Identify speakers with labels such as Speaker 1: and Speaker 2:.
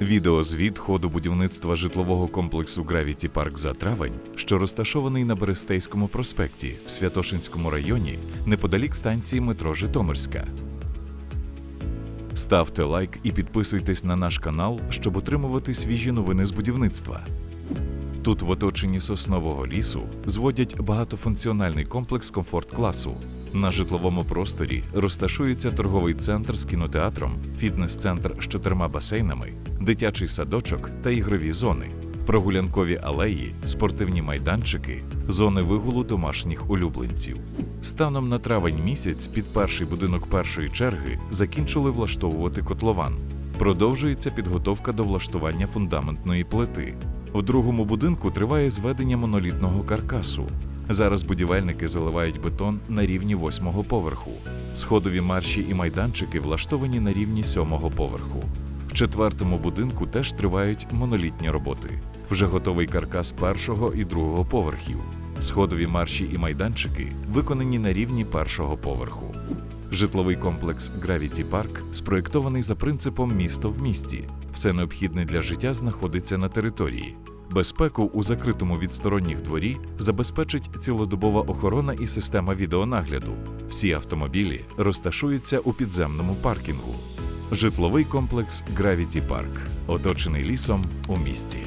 Speaker 1: Відеозвіт ходу будівництва житлового комплексу Gravity Park за травень, що розташований на Берестейському проспекті в Святошинському районі, неподалік станції метро Житомирська. Ставте лайк і підписуйтесь на наш канал, щоб отримувати свіжі новини з будівництва. Тут, в оточенні соснового лісу, зводять багатофункціональний комплекс комфорт-класу. На житловому просторі розташується торговий центр з кінотеатром, фітнес-центр з чотирма басейнами, дитячий садочок та ігрові зони, прогулянкові алеї, спортивні майданчики, зони вигулу домашніх улюбленців. Станом на травень місяць під перший будинок першої черги закінчили влаштовувати котлован. Продовжується підготовка до влаштування фундаментної плити. В другому будинку триває зведення монолітного каркасу. Зараз будівельники заливають бетон на рівні восьмого поверху. Сходові марші і майданчики влаштовані на рівні сьомого поверху. В четвертому будинку теж тривають монолітні роботи. Вже готовий каркас першого і другого поверхів. Сходові марші і майданчики виконані на рівні першого поверху. Житловий комплекс Gravity Park спроєктований за принципом місто в місті. Все необхідне для життя знаходиться на території. Безпеку у закритому від сторонніх дворі забезпечить цілодобова охорона і система відеонагляду. Всі автомобілі розташуються у підземному паркінгу. Житловий комплекс Gravity Park, оточений лісом у місті.